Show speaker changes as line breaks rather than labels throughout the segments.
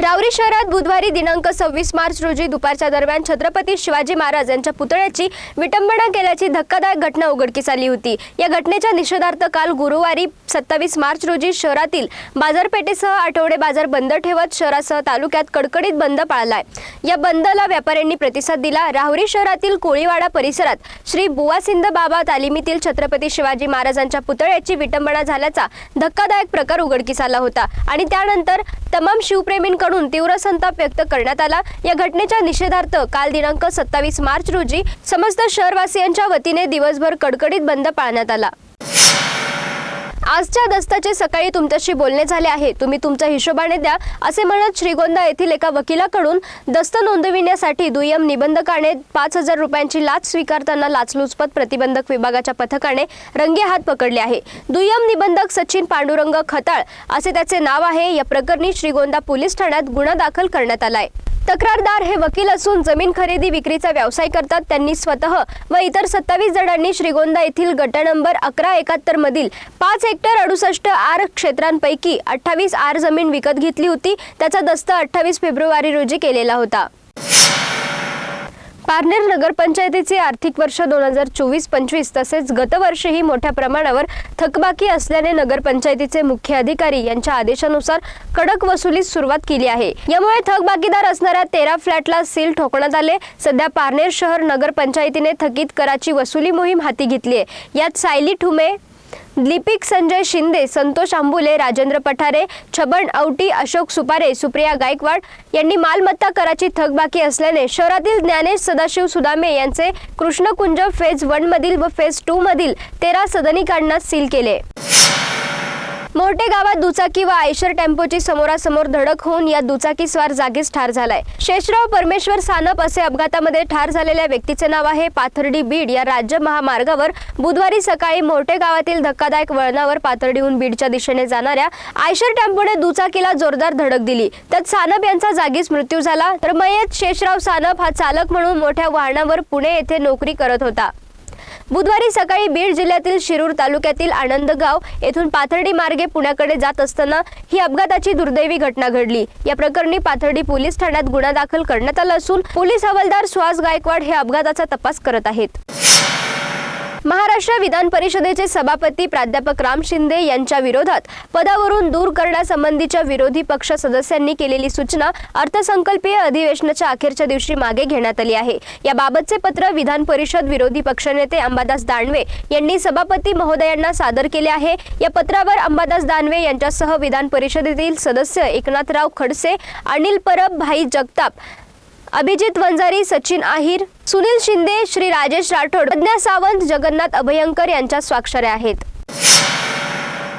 रावरी शहरात बुधवारी दिनांक सव्वीस मार्च रोजी दुपारच्या दरम्यान छत्रपती शिवाजी महाराज यांच्या पुतळ्याची विटंबना केल्याची धक्कादायक घटना उघडकीस आली होती. या घटनेच्या निषेधार्थ काल गुरुवारी सत्तावीस मार्च रोजी शहरातील बाजारपेठेसह आठवडे बाजार बंद ठेवत शहरासह तालुक्यात कडकडीत बंद पाळलाय. या बंदला व्यापाऱ्यांनी प्रतिसाद दिला. राहुरी शहरातील कोळीवाडा परिसरात श्री बुवासिंद बाबा तालिमीतील छत्रपती शिवाजी महाराजांच्या पुतळ्याची विटंबना झाल्याचा धक्कादायक प्रकार उघडकीस आला होता आणि त्यानंतर तमाम नागरिकांकडून तीव्र संताप व्यक्त करण्यात आला. या घटनेच्या निषेधार्थ काल दिनांक सत्तावीस मार्च रोजी समस्त शहरवासियांच्या वतीने दिवसभर कडकडीत बंद पाळण्यात आला. आजच्या दस्ताचे सकाळी तुमच्याशी बोलणे झाले आहे. तुम्ही तुमच्या हिशोबाने द्या असे म्हणत श्रीगोंदा येथील एका वकिलाकडून दस्त नोंदविण्यासाठी दुय्यम निबंधकाने पाच हजार रुपयांची लाच स्वीकारताना लाचलुचपत प्रतिबंधक विभागाच्या पथकाने रंगे हात पकडले आहे. दुय्यम निबंधक सचिन पांडुरंग खताळ असे त्याचे नाव आहे. या प्रकरणी श्रीगोंदा पोलीस ठाण्यात गुन्हा दाखल करण्यात आलाय. तक्रारदार हे वकील असून जमीन खरेदी विक्रीचा व्यवसाय करतात. त्यांनी स्वतः व इतर सत्तावीस जणांनी श्रीगोंदा येथील गट नंबर अकरा एकाहत्तर मधील पाच हेक्टर अडुसष्ट आर क्षेत्रांपैकी अठ्ठावीस आर जमीन विकत घेतली होती. त्याचा दस्त अठ्ठावीस फेब्रुवारी रोजी केलेला होता. पारनेर नगरपंचायतीचे आर्थिक वर्ष दोन हजार चोवीस पंचवीस तसेच गतवर्षीही मोठ्या प्रमाणावर थकबाकी असल्याने नगरपंचायतीचे मुख्य अधिकारी यांच्या आदेशानुसार कडक वसुलीस सुरुवात केली आहे. यामुळे थकबाकीदार असणाऱ्या तेरा फ्लॅटला सील ठोकण्यात आले. सध्या पारनेर शहर नगरपंचायतीने थकीत कराची वसुली मोहीम हाती घेतली आहे. यात सायली ठुमे लिपिक संजय शिंदे संतोष आंबुले राजेंद्र पठारे छबन औटी अशोक सुपारे सुप्रिया गायकवाड यांनी मालमत्ता कराची थकबाकी असल्याने शहरातील ज्ञानेश सदाशिव सुदामे यांचे कृष्णकुंज फेज वन मधील व फेज टू मधील तेरा सदनिकांना सील केले. मोठे गावात दुचाकी व आयशर टेम्पोची समोरासमोर धडक होऊन या दुचाकीस्वार जागीच ठार झालाय. शेषराव परमेश्वर सानप असे अपघातामध्ये ठार झालेल्या व्यक्तीचे नाव आहे पाथर्डी बीड. या राज्य महामार्गावर बुधवारी सकाळी मोठे गावातील धक्कादायक वळणावर पाथर्डीहून बीडच्या दिशेने जाणाऱ्या आयशर टेम्पोने दुचाकीला जोरदार धडक दिली. त्यात सानप यांचा जागीच मृत्यू झाला. तर मयत शेषराव सानप हा चालक म्हणून मोठ्या वाहनावर पुणे येथे नोकरी करत होता. बुधवारी सकाळी बीड जिल्ह्यातील शिरूर तालुक्यातील आनंदगाव येथून पाथर्डी मार्गे पुण्याकडे जात असताना ही अपघाताची दुर्दैवी घटना घडली. या प्रकरणी पाथर्डी पोलीस ठाण्यात गुन्हा दाखल करण्यात आला असून पोलीस हवालदार सुहास गायकवाड हे अपघाताचा तपास करत आहेत. महाराष्ट्र विधान परिषदेचे सभापती प्राध्यापक राम शिंदे यांच्या विरोधात पदावरून दूर करण्यासंबंधीच्या विरोधी पक्ष सदस्यांनी केलेली सूचना अर्थसंकल्पीय अधिवेशनाच्या अखेरच्या दिवशी मागे घेण्यात आली आहे. याबाबतचे पत्र विधान परिषद विरोधी पक्षनेते अंबादास दानवे यांनी सभापती महोदयांना सादर केले आहे. या पत्रावर अंबादास दानवे यांच्यासह विधान परिषदेतील सदस्य एकनाथराव खडसे अनिल परब भाई जगताप अभिजित वंजारी सचिन आहिर सुनील शिंदे श्री राजेश राठोड प्रज्ञा सावंत जगन्नाथ अभयंकर यांच्या स्वाक्षऱ्या आहेत.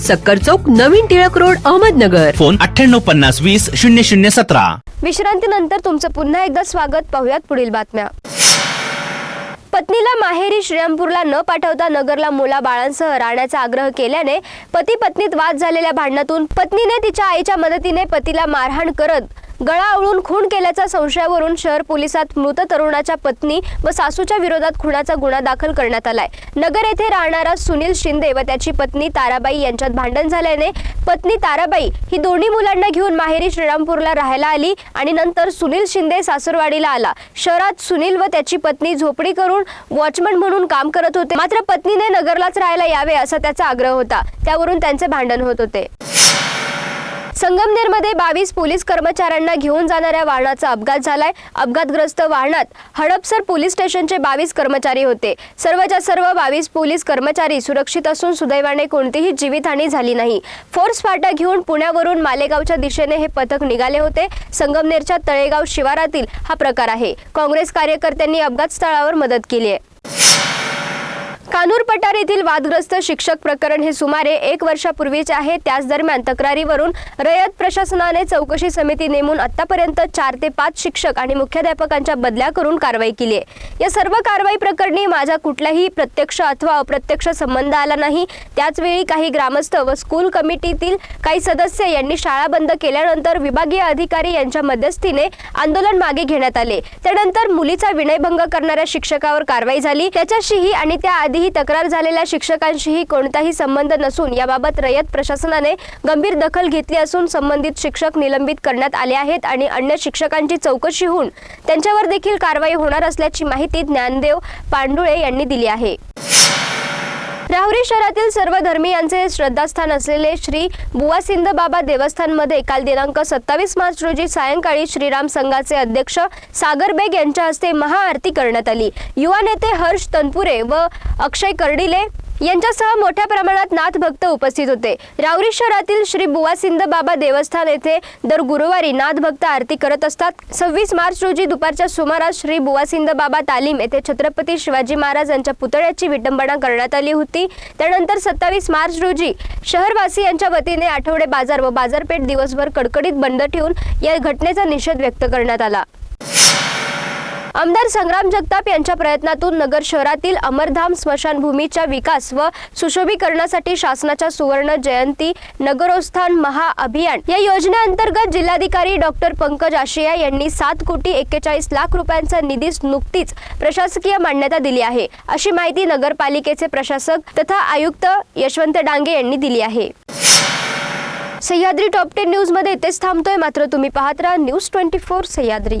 सक्कर चौक नवीन टिळक रोड अहमदनगर.
फोन अठ्ठ्याण्णव पन्नास वीस शून्य शून्य सतरा.
विश्रांतीनंतर तुमचं पुन्हा एकदा स्वागत. पाहुयात पुढील बातम्या. पत्नीला माहेरी श्रीरामपूरला न पाठवता नगरला मुला बाळांसह राहण्याचा आग्रह केल्याने पती पत्नीत वाद झालेल्या भांडणातून पत्नीने तिच्या आईच्या मदतीने पतीला मारहाण करत गळा आवळून खून केल्याच्या संशयावरून शहर पोलिसात मृत तरुणाच्या पत्नी व सासूच्या विरोधात खुनाचा गुन्हा दाखल करण्यात आलाय. नगर येथे राहणारा सुनील शिंदे व त्याची पत्नी ताराबाई यांच्यात भांडण झाल्याने पत्नी ताराबाई ही दोन्ही मुलांना घेऊन माहेरी श्रीरामपूरला राहायला आली आणि नंतर सुनील शिंदे सासूरवाडीला आला. शहरात सुनील व त्याची पत्नी झोपडी करून वॉचमन म्हणून काम करत होते. मात्र पत्नीने नगरलाच राहायला यावे असा त्याचा आग्रह होता. त्यावरून त्यांचे भांडण होत होते. संगमनेरमध्ये बावीस पोलीस कर्मचाऱ्यांना घेऊन जाणाऱ्या वाहनाचा अपघात झालाय. अपघातग्रस्त वाहनात हडपसर पोलीस स्टेशनचे बावीस कर्मचारी होते. सर्वच्या सर्व बावीस पोलीस कर्मचारी सुरक्षित असून सुदैवाने कोणतीही जीवितहानी झाली नाही. फोर्स फाटा घेऊन पुण्यावरून मालेगावच्या दिशेने हे पथक निघाले होते. संगमनेरच्या तळेगाव शिवारातील हा प्रकार आहे. काँग्रेस कार्यकर्त्यांनी अपघात स्थळावर मदत केली आहे. कानूर पठार येथील वादग्रस्त शिक्षक प्रकरण हे सुमारे एक वर्षापूर्वीचे आहे. त्याच दरम्यान तक्रारीवरून रयत प्रशासनाने चौकशी समिती नेमून आतापर्यंत चार ते पाच शिक्षक आणि मुख्याध्यापकांच्या बदल्या करून कारवाई केली आहे. या सर्व कारवाई प्रकरणी माझा कुठलाही प्रत्यक्ष अथवा अप्रत्यक्ष संबंध आला नाही. त्याचवेळी काही ग्रामस्थ व स्कूल कमिटीतील काही सदस्य यांनी शाळा बंद केल्यानंतर विभागीय अधिकारी यांच्या मध्यस्थीने आंदोलन मागे घेण्यात आले. त्यानंतर मुलीचा विनयभंग करणाऱ्या शिक्षकावर कारवाई झाली. त्याच्याशीही आणि ही तक्रार झालेल्या शिक्षकांशीही कोणताही संबंध नसून याबाबत रयत प्रशासनाने गंभीर दखल घेतली असून संबंधित शिक्षक निलंबित करण्यात आले आहेत आणि अन्य शिक्षकांची चौकशी होऊन त्यांच्यावर देखील कारवाई होणार असल्याची माहिती ज्ञानदेव पांडुळे यांनी दिली आहे. राहुरी शहरातील सर्व धर्मीयांचे श्रद्धास्थान असलेले श्री बुवा सिंध बाबा देवस्थानमध्ये काल दिनांक सत्तावीस मार्च रोजी सायंकाळी श्रीराम संघाचे अध्यक्ष सागर बेग यांच्या हस्ते महाआरती करण्यात आली. युवा नेते हर्ष तनपुरे व अक्षय कर्डिले यांच्यासह मोठ्या प्रमाणात नाथ भक्त उपस्थित होते. राऊरी शहरातील श्री बुवासिंद बाबा देवस्थान येथे दर गुरुवारी नाथ भक्त आरती करत असतात. सव्वीस मार्च रोजी दुपारच्या सुमारास श्री बुवासिंद बाबा तालीम येथे छत्रपती शिवाजी महाराज यांच्या पुतळ्याची विटंबना करण्यात आली होती. त्यानंतर सत्तावीस मार्च रोजी शहरवासी यांच्या वतीने आठवडे बाजार व बाजारपेठ दिवसभर कडकडीत बंद ठेवून या घटनेचा निषेध व्यक्त करण्यात आला. आमदार संग्राम जगताप यांच्या प्रयत्नातून नगर शहरातील अमरधाम स्मशानभूमीच्या विकास व सुशोभीकरणासाठी शासनाच्या सुवर्ण जयंती नगरोत्थान महाअभियान या योजनेअंतर्गत जिल्हाधिकारी डॉक्टर पंकज आशिया यांनी सात कोटी एक्केचाळीस लाख रुपयांचा निधीस नुकतीच प्रशासकीय मान्यता दिली आहे. अशी माहिती नगरपालिकेचे प्रशासक तथा आयुक्त यशवंत डांगे यांनी दिली आहे. सह्याद्री टॉप टेन न्यूजमध्ये इथेच थांबतोय. मात्र तुम्ही पाहत राहा news twenty four Sahyadri.